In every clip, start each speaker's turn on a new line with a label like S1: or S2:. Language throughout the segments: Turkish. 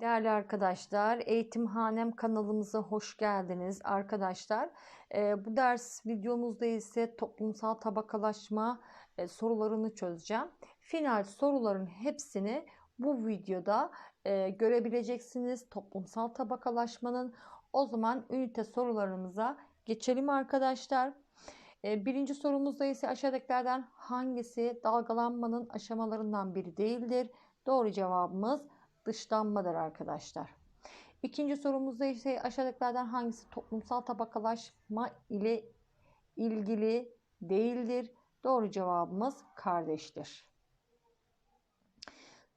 S1: Değerli arkadaşlar, Eğitimhanem kanalımıza hoş geldiniz arkadaşlar. Ee, bu ders videomuzda ise toplumsal tabakalaşma e, sorularını çözeceğim. Final soruların hepsini bu videoda e, görebileceksiniz. Toplumsal tabakalaşmanın o zaman ünite sorularımıza geçelim arkadaşlar. E, birinci sorumuzda ise aşağıdakilerden hangisi dalgalanmanın aşamalarından biri değildir? Doğru cevabımız dışlanmadır arkadaşlar. İkinci sorumuzda ise aşağıdakilerden hangisi toplumsal tabakalaşma ile ilgili değildir? Doğru cevabımız kardeştir.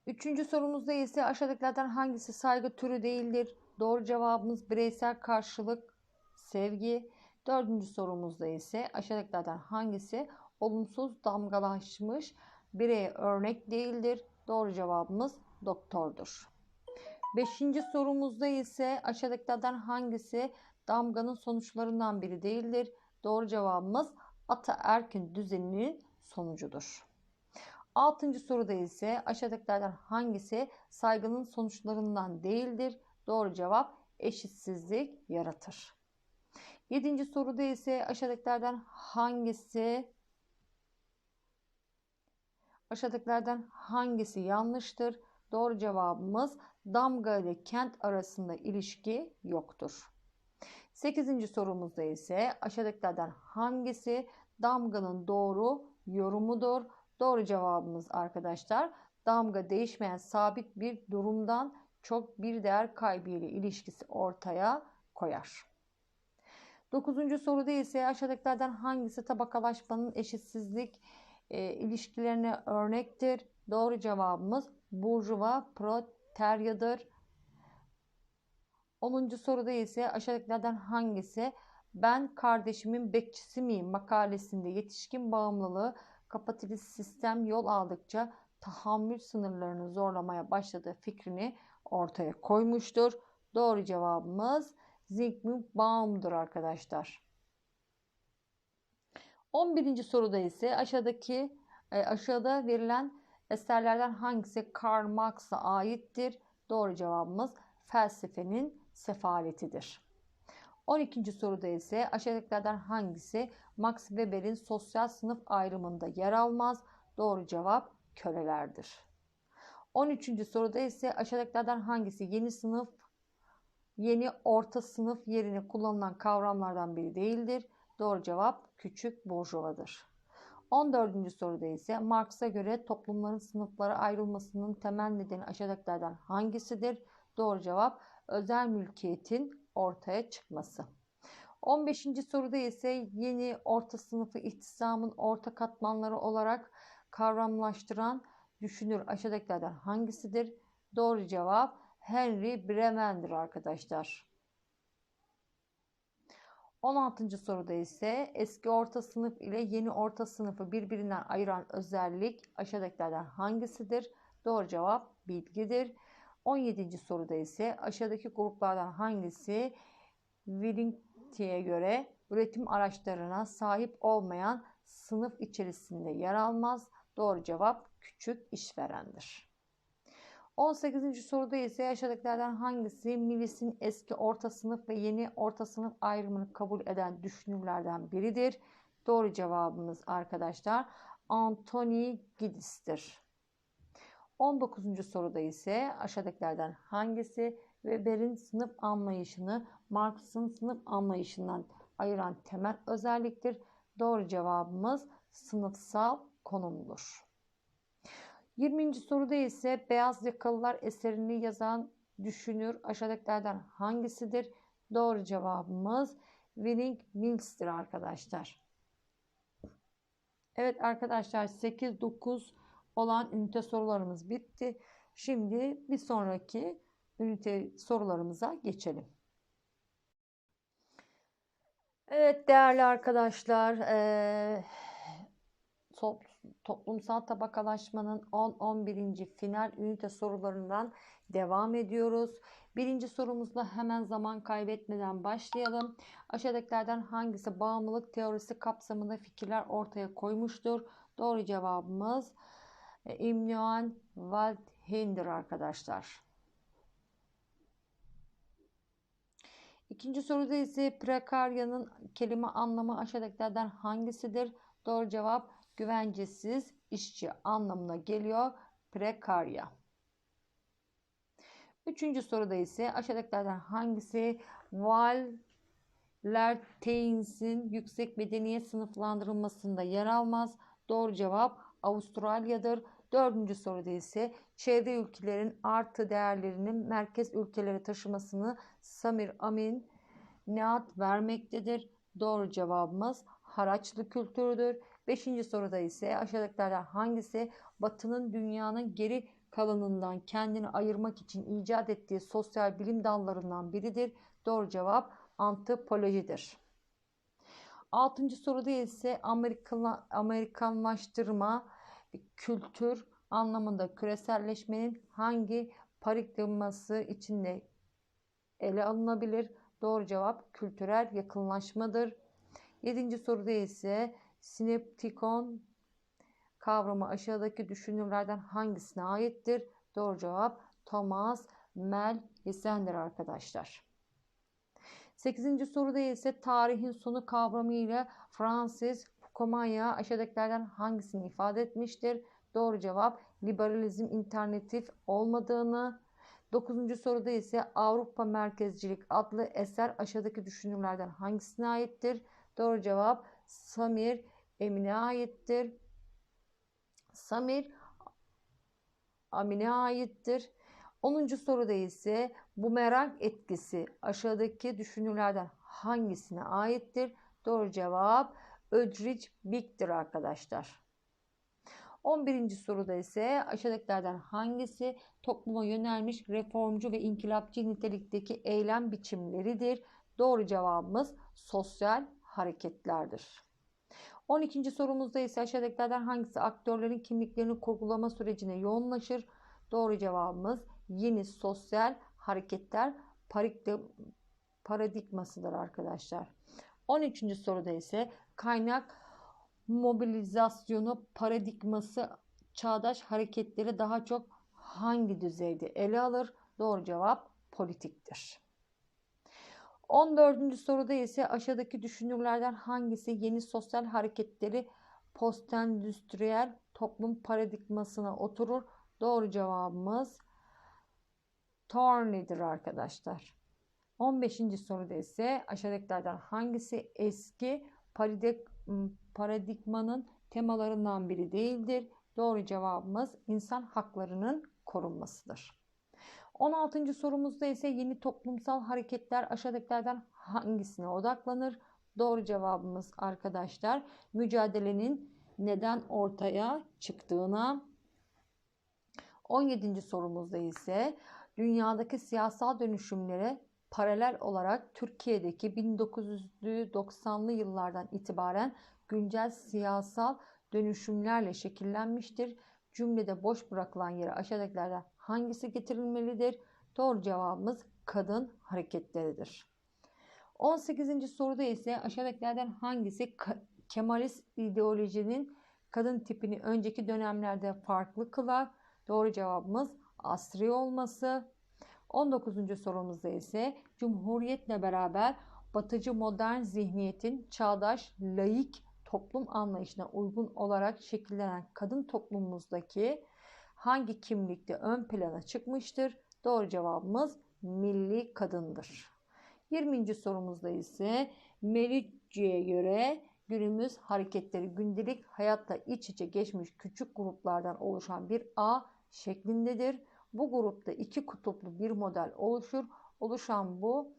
S1: Üçüncü sorumuzda ise aşağıdakilerden hangisi saygı türü değildir? Doğru cevabımız bireysel karşılık, sevgi. Dördüncü sorumuzda ise aşağıdakilerden hangisi olumsuz damgalaşmış bireye örnek değildir? Doğru cevabımız doktordur. Beşinci sorumuzda ise aşağıdakilerden hangisi damganın sonuçlarından biri değildir? Doğru cevabımız ataerkin düzeninin sonucudur. Altıncı soruda ise aşağıdakilerden hangisi saygının sonuçlarından değildir? Doğru cevap eşitsizlik yaratır. Yedinci soruda ise aşağıdakilerden hangisi aşağıdakilerden hangisi yanlıştır? Doğru cevabımız damga ile kent arasında ilişki yoktur. 8. sorumuzda ise aşağıdakilerden hangisi damganın doğru yorumudur? Doğru cevabımız arkadaşlar damga değişmeyen sabit bir durumdan çok bir değer kaybı ile ilişkisi ortaya koyar. 9. soruda ise aşağıdakilerden hangisi tabakalaşmanın eşitsizlik e, ilişkilerine örnektir? Doğru cevabımız burjuva proteryadır. 10. soruda ise aşağıdakilerden hangisi ben kardeşimin bekçisi miyim makalesinde yetişkin bağımlılığı kapitalist sistem yol aldıkça tahammül sınırlarını zorlamaya başladığı fikrini ortaya koymuştur. Doğru cevabımız Zygmunt Baum'dur arkadaşlar. 11. soruda ise aşağıdaki e, aşağıda verilen eserlerden hangisi Karl Marx'a aittir? Doğru cevabımız felsefenin sefaletidir. 12. soruda ise aşağıdakilerden hangisi Max Weber'in sosyal sınıf ayrımında yer almaz? Doğru cevap kölelerdir. 13. soruda ise aşağıdakilerden hangisi yeni sınıf, yeni orta sınıf yerine kullanılan kavramlardan biri değildir? Doğru cevap küçük burjuvadır. 14. soruda ise Marx'a göre toplumların sınıflara ayrılmasının temel nedeni aşağıdakilerden hangisidir? Doğru cevap özel mülkiyetin ortaya çıkması. 15. soruda ise yeni orta sınıfı ihtisamın orta katmanları olarak kavramlaştıran düşünür aşağıdakilerden hangisidir? Doğru cevap Henry Bremen'dir arkadaşlar. 16. soruda ise eski orta sınıf ile yeni orta sınıfı birbirinden ayıran özellik aşağıdakilerden hangisidir? Doğru cevap bilgidir. 17. soruda ise aşağıdaki gruplardan hangisi Willingti'ye göre üretim araçlarına sahip olmayan sınıf içerisinde yer almaz? Doğru cevap küçük işverendir. 18. soruda ise aşağıdakilerden hangisi Milis'in eski orta sınıf ve yeni orta sınıf ayrımını kabul eden düşünürlerden biridir? Doğru cevabımız arkadaşlar Anthony Giddes'tir. 19. soruda ise aşağıdakilerden hangisi Weber'in sınıf anlayışını Marx'ın sınıf anlayışından ayıran temel özelliktir? Doğru cevabımız sınıfsal konumdur. 20. soruda ise Beyaz Yakalılar eserini yazan düşünür aşağıdakilerden hangisidir? Doğru cevabımız Winning Mills'tir arkadaşlar. Evet arkadaşlar 8-9 olan ünite sorularımız bitti. Şimdi bir sonraki ünite sorularımıza geçelim. Evet değerli arkadaşlar, ee, toplumsal tabakalaşmanın 10-11. final ünite sorularından devam ediyoruz. Birinci sorumuzla hemen zaman kaybetmeden başlayalım. Aşağıdakilerden hangisi bağımlılık teorisi kapsamında fikirler ortaya koymuştur? Doğru cevabımız e, İmmanuel Waldheim'dir arkadaşlar. İkinci soruda ise prekaryanın kelime anlamı aşağıdakilerden hangisidir? Doğru cevap güvencesiz işçi anlamına geliyor. Prekarya. Üçüncü soruda ise aşağıdakilerden hangisi Wallertains'in yüksek medeniyet sınıflandırılmasında yer almaz? Doğru cevap Avustralya'dır. Dördüncü soruda ise çevre ülkelerin artı değerlerinin merkez ülkelere taşımasını Samir Amin ad vermektedir? Doğru cevabımız haraçlı kültürdür. Beşinci soruda ise aşağıdakilerden hangisi Batı'nın dünyanın geri kalanından kendini ayırmak için icat ettiği sosyal bilim dallarından biridir? Doğru cevap antropolojidir. Altıncı soruda ise Amerikan, Amerikanlaştırma kültür anlamında küreselleşmenin hangi paradigması içinde ele alınabilir? Doğru cevap kültürel yakınlaşmadır. Yedinci soruda ise sineptikon kavramı aşağıdaki düşünürlerden hangisine aittir? Doğru cevap Thomas Malthusian'dır arkadaşlar. Sekizinci soruda ise tarihin sonu kavramı ile Francis Fukuyama aşağıdakilerden hangisini ifade etmiştir? Doğru cevap liberalizm internetif olmadığını. Dokuzuncu soruda ise Avrupa Merkezcilik adlı eser aşağıdaki düşünürlerden hangisine aittir? Doğru cevap Samir Emin'e aittir. Samir Amin'e aittir. 10. soruda ise bu merak etkisi aşağıdaki düşünürlerden hangisine aittir? Doğru cevap Ödrich Big'dir arkadaşlar. 11. soruda ise aşağıdakilerden hangisi topluma yönelmiş reformcu ve inkılapçı nitelikteki eylem biçimleridir? Doğru cevabımız sosyal hareketlerdir. 12. sorumuzda ise aşağıdakilerden hangisi aktörlerin kimliklerini kurgulama sürecine yoğunlaşır? Doğru cevabımız yeni sosyal hareketler paradigmasıdır arkadaşlar. 13. soruda ise kaynak mobilizasyonu paradigması çağdaş hareketleri daha çok hangi düzeyde ele alır? Doğru cevap politiktir. 14. soruda ise aşağıdaki düşünürlerden hangisi yeni sosyal hareketleri postendüstriyel toplum paradigmasına oturur? Doğru cevabımız Thornley'dir arkadaşlar. 15. soruda ise aşağıdakilerden hangisi eski paradigmanın temalarından biri değildir? Doğru cevabımız insan haklarının korunmasıdır. 16. sorumuzda ise yeni toplumsal hareketler aşağıdakilerden hangisine odaklanır? Doğru cevabımız arkadaşlar mücadelenin neden ortaya çıktığına. 17. sorumuzda ise dünyadaki siyasal dönüşümlere paralel olarak Türkiye'deki 1990'lı yıllardan itibaren güncel siyasal dönüşümlerle şekillenmiştir. Cümlede boş bırakılan yere aşağıdakilerden hangisi getirilmelidir? Doğru cevabımız kadın hareketleridir. 18. soruda ise aşağıdakilerden hangisi Kemalist ideolojinin kadın tipini önceki dönemlerde farklı kılar? Doğru cevabımız asri olması. 19. sorumuzda ise Cumhuriyetle beraber batıcı modern zihniyetin çağdaş, laik toplum anlayışına uygun olarak şekillenen kadın toplumumuzdaki hangi kimlikte ön plana çıkmıştır? Doğru cevabımız milli kadındır. 20. sorumuzda ise Merici'ye göre günümüz hareketleri gündelik hayatla iç içe geçmiş küçük gruplardan oluşan bir ağ şeklindedir. Bu grupta iki kutuplu bir model oluşur. Oluşan bu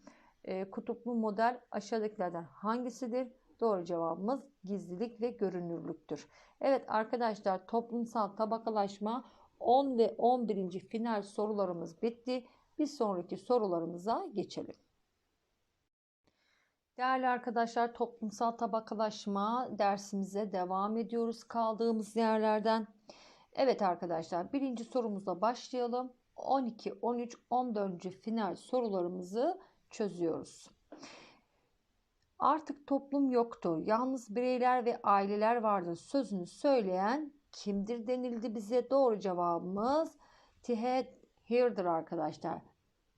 S1: e, kutuplu model aşağıdakilerden hangisidir? Doğru cevabımız gizlilik ve görünürlüktür. Evet arkadaşlar toplumsal tabakalaşma 10 ve 11. final sorularımız bitti. Bir sonraki sorularımıza geçelim. Değerli arkadaşlar toplumsal tabakalaşma dersimize devam ediyoruz kaldığımız yerlerden. Evet arkadaşlar birinci sorumuzla başlayalım. 12, 13, 14. final sorularımızı çözüyoruz. Artık toplum yoktu. Yalnız bireyler ve aileler vardı. Sözünü söyleyen kimdir denildi bize. Doğru cevabımız Tihet Hir'dir arkadaşlar.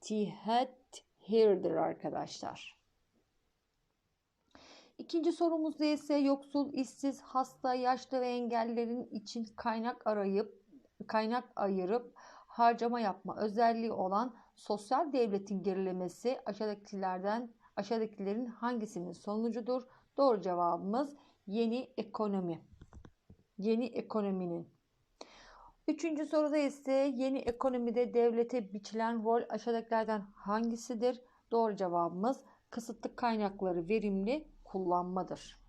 S1: Tihet here'dir arkadaşlar. İkinci sorumuzda ise yoksul, işsiz, hasta, yaşlı ve engellilerin için kaynak arayıp kaynak ayırıp harcama yapma özelliği olan sosyal devletin gerilemesi aşağıdakilerden aşağıdakilerin hangisinin sonucudur? Doğru cevabımız yeni ekonomi. Yeni ekonominin. Üçüncü soruda ise yeni ekonomide devlete biçilen rol aşağıdakilerden hangisidir? Doğru cevabımız kısıtlı kaynakları verimli kullanmadır.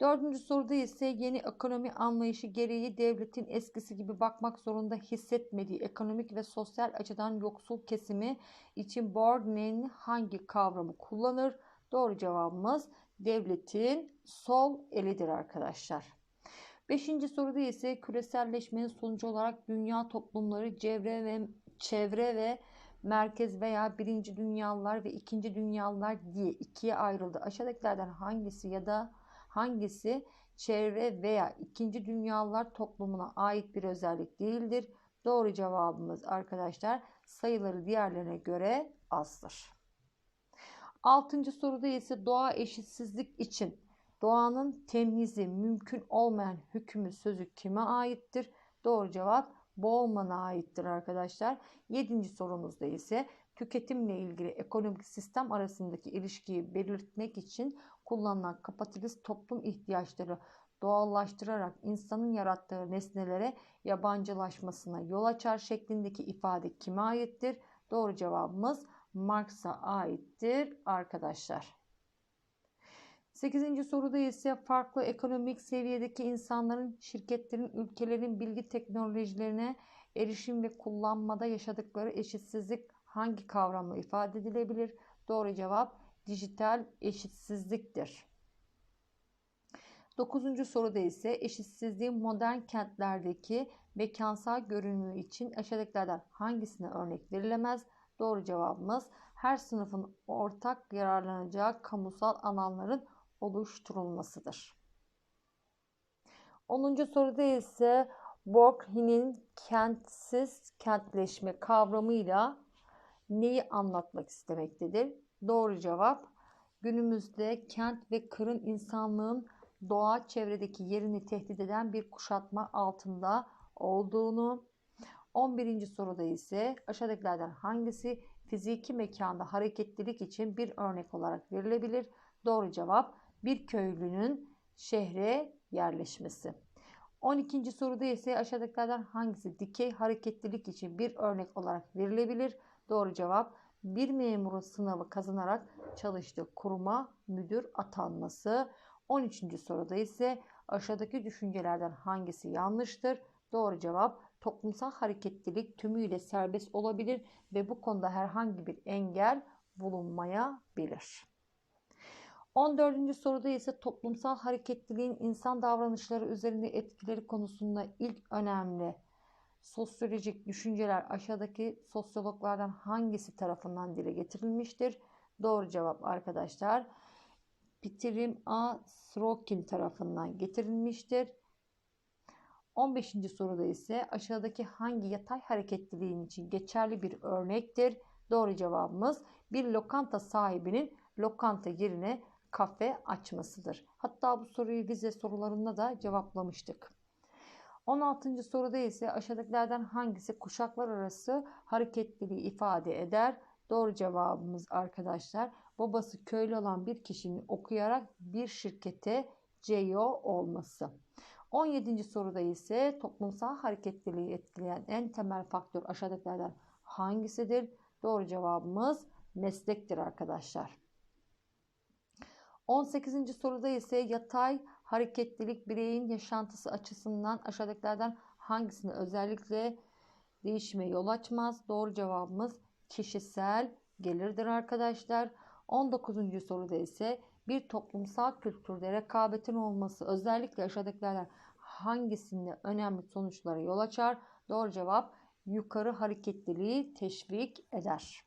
S1: Dördüncü soruda ise yeni ekonomi anlayışı gereği devletin eskisi gibi bakmak zorunda hissetmediği ekonomik ve sosyal açıdan yoksul kesimi için Bourdieu'nin hangi kavramı kullanır? Doğru cevabımız devletin sol elidir arkadaşlar. Beşinci soruda ise küreselleşmenin sonucu olarak dünya toplumları çevre ve çevre ve merkez veya birinci dünyalılar ve ikinci dünyalılar diye ikiye ayrıldı. Aşağıdakilerden hangisi ya da hangisi çevre veya ikinci dünyalılar toplumuna ait bir özellik değildir? Doğru cevabımız arkadaşlar sayıları diğerlerine göre azdır. Altıncı soruda ise doğa eşitsizlik için doğanın temyizi mümkün olmayan hükmü sözü kime aittir? Doğru cevap Bowman'a aittir arkadaşlar. Yedinci sorumuzda ise tüketimle ilgili ekonomik sistem arasındaki ilişkiyi belirtmek için kullanılan kapitalist toplum ihtiyaçları doğallaştırarak insanın yarattığı nesnelere yabancılaşmasına yol açar şeklindeki ifade kime aittir? Doğru cevabımız Marx'a aittir arkadaşlar. 8. soruda ise farklı ekonomik seviyedeki insanların, şirketlerin, ülkelerin bilgi teknolojilerine erişim ve kullanmada yaşadıkları eşitsizlik hangi kavramla ifade edilebilir? Doğru cevap dijital eşitsizliktir. 9. soruda ise eşitsizliğin modern kentlerdeki mekansal görünümü için aşağıdakilerden hangisine örnek verilemez? Doğru cevabımız her sınıfın ortak yararlanacağı kamusal alanların oluşturulmasıdır. 10. soruda ise Borghin'in kentsiz kentleşme kavramıyla neyi anlatmak istemektedir? Doğru cevap günümüzde kent ve kırın insanlığın doğa çevredeki yerini tehdit eden bir kuşatma altında olduğunu. 11. soruda ise aşağıdakilerden hangisi fiziki mekanda hareketlilik için bir örnek olarak verilebilir? Doğru cevap bir köylünün şehre yerleşmesi. 12. soruda ise aşağıdakilerden hangisi dikey hareketlilik için bir örnek olarak verilebilir? Doğru cevap bir memurun sınavı kazanarak çalıştığı kuruma müdür atanması. 13. soruda ise aşağıdaki düşüncelerden hangisi yanlıştır? Doğru cevap toplumsal hareketlilik tümüyle serbest olabilir ve bu konuda herhangi bir engel bulunmayabilir. 14. soruda ise toplumsal hareketliliğin insan davranışları üzerinde etkileri konusunda ilk önemli sosyolojik düşünceler aşağıdaki sosyologlardan hangisi tarafından dile getirilmiştir? Doğru cevap arkadaşlar. Bitirim A. Srokin tarafından getirilmiştir. 15. soruda ise aşağıdaki hangi yatay hareketliliğin için geçerli bir örnektir? Doğru cevabımız bir lokanta sahibinin lokanta yerine kafe açmasıdır. Hatta bu soruyu vize sorularında da cevaplamıştık. 16. soruda ise aşağıdakilerden hangisi kuşaklar arası hareketliliği ifade eder? Doğru cevabımız arkadaşlar babası köylü olan bir kişinin okuyarak bir şirkete CEO olması. 17. soruda ise toplumsal hareketliliği etkileyen en temel faktör aşağıdakilerden hangisidir? Doğru cevabımız meslektir arkadaşlar. 18. soruda ise yatay hareketlilik bireyin yaşantısı açısından aşağıdakilerden hangisini özellikle değişime yol açmaz? Doğru cevabımız kişisel gelirdir arkadaşlar. 19. soruda ise bir toplumsal kültürde rekabetin olması özellikle aşağıdakilerden hangisinde önemli sonuçlara yol açar? Doğru cevap yukarı hareketliliği teşvik eder.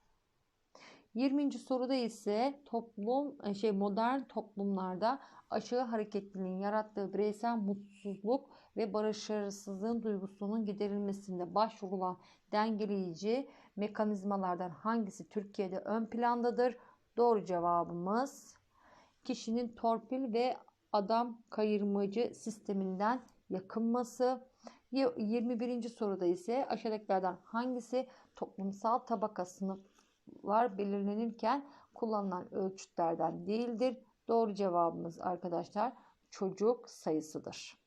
S1: 20. soruda ise toplum e, şey modern toplumlarda aşağı hareketliliğin yarattığı bireysel mutsuzluk ve başarısızlığın duygusunun giderilmesinde başvurulan dengeleyici mekanizmalardan hangisi Türkiye'de ön plandadır? Doğru cevabımız kişinin torpil ve adam kayırmacı sisteminden yakınması. 21. soruda ise aşağıdakilerden hangisi toplumsal tabaka sınıflar belirlenirken kullanılan ölçütlerden değildir? Doğru cevabımız arkadaşlar çocuk sayısıdır.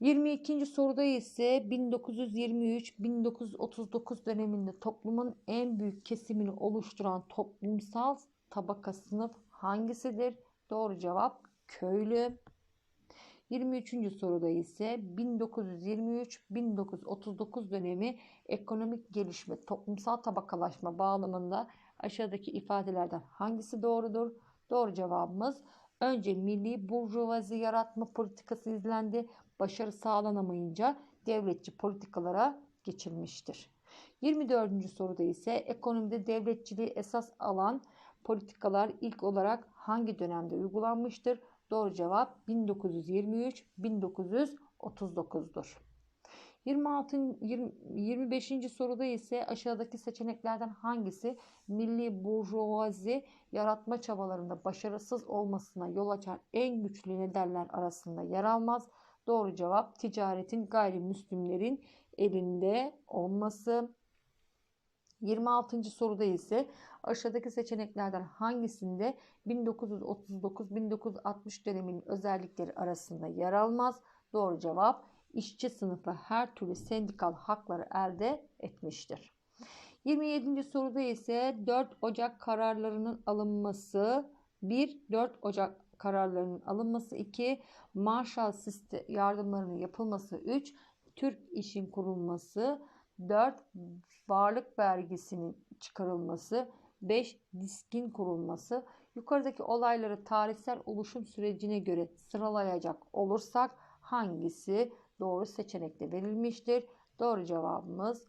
S1: 22. soruda ise 1923-1939 döneminde toplumun en büyük kesimini oluşturan toplumsal tabaka sınıf hangisidir? Doğru cevap köylü. 23. soruda ise 1923-1939 dönemi ekonomik gelişme, toplumsal tabakalaşma bağlamında aşağıdaki ifadelerden hangisi doğrudur? Doğru cevabımız önce milli burjuvazi yaratma politikası izlendi. Başarı sağlanamayınca devletçi politikalara geçilmiştir. 24. soruda ise ekonomide devletçiliği esas alan politikalar ilk olarak hangi dönemde uygulanmıştır? Doğru cevap 1923-1939'dur. 26. 20, 25. soruda ise aşağıdaki seçeneklerden hangisi milli burjuvazi yaratma çabalarında başarısız olmasına yol açan en güçlü nedenler arasında yer almaz? Doğru cevap ticaretin gayrimüslimlerin elinde olması. 26. soruda ise aşağıdaki seçeneklerden hangisinde 1939-1960 döneminin özellikleri arasında yer almaz? Doğru cevap işçi sınıfı her türlü sendikal hakları elde etmiştir. 27. soruda ise 4 Ocak kararlarının alınması 1. 4 Ocak kararlarının alınması 2. Marshall yardımlarının yapılması 3. Türk işin kurulması 4. Varlık vergisinin çıkarılması 5. Diskin kurulması Yukarıdaki olayları tarihsel oluşum sürecine göre sıralayacak olursak hangisi doğru seçenekte verilmiştir? Doğru cevabımız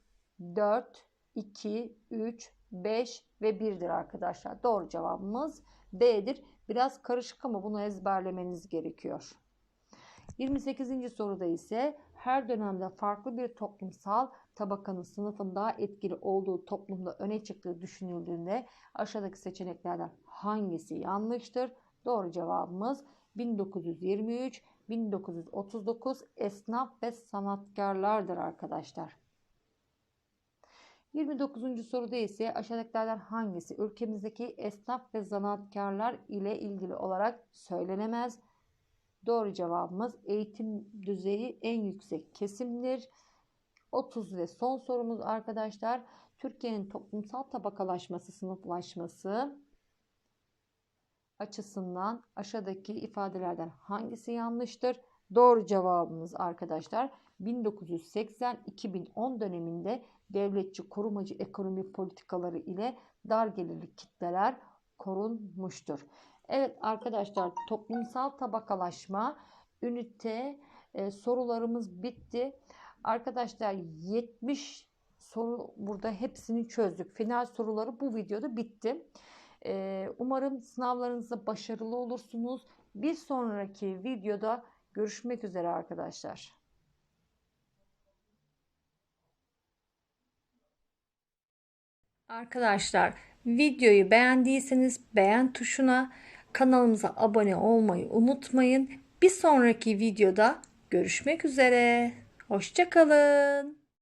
S1: 4, 2, 3, 5 ve 1'dir arkadaşlar. Doğru cevabımız B'dir. Biraz karışık ama bunu ezberlemeniz gerekiyor. 28. soruda ise her dönemde farklı bir toplumsal tabakanın sınıfın daha etkili olduğu toplumda öne çıktığı düşünüldüğünde aşağıdaki seçeneklerden hangisi yanlıştır? Doğru cevabımız 1923 1939 esnaf ve sanatkarlardır arkadaşlar. 29. soruda ise aşağıdakilerden hangisi ülkemizdeki esnaf ve sanatkarlar ile ilgili olarak söylenemez? Doğru cevabımız eğitim düzeyi en yüksek kesimdir. 30 ve son sorumuz arkadaşlar. Türkiye'nin toplumsal tabakalaşması, sınıflaşması açısından aşağıdaki ifadelerden hangisi yanlıştır? Doğru cevabımız arkadaşlar 1980-2010 döneminde devletçi korumacı ekonomi politikaları ile dar gelirli kitleler korunmuştur. Evet arkadaşlar toplumsal tabakalaşma ünite e, sorularımız bitti. Arkadaşlar 70 soru burada hepsini çözdük. Final soruları bu videoda bitti. E, umarım sınavlarınızda başarılı olursunuz. Bir sonraki videoda görüşmek üzere arkadaşlar. Arkadaşlar videoyu beğendiyseniz beğen tuşuna kanalımıza abone olmayı unutmayın. Bir sonraki videoda görüşmek üzere. Hoşçakalın.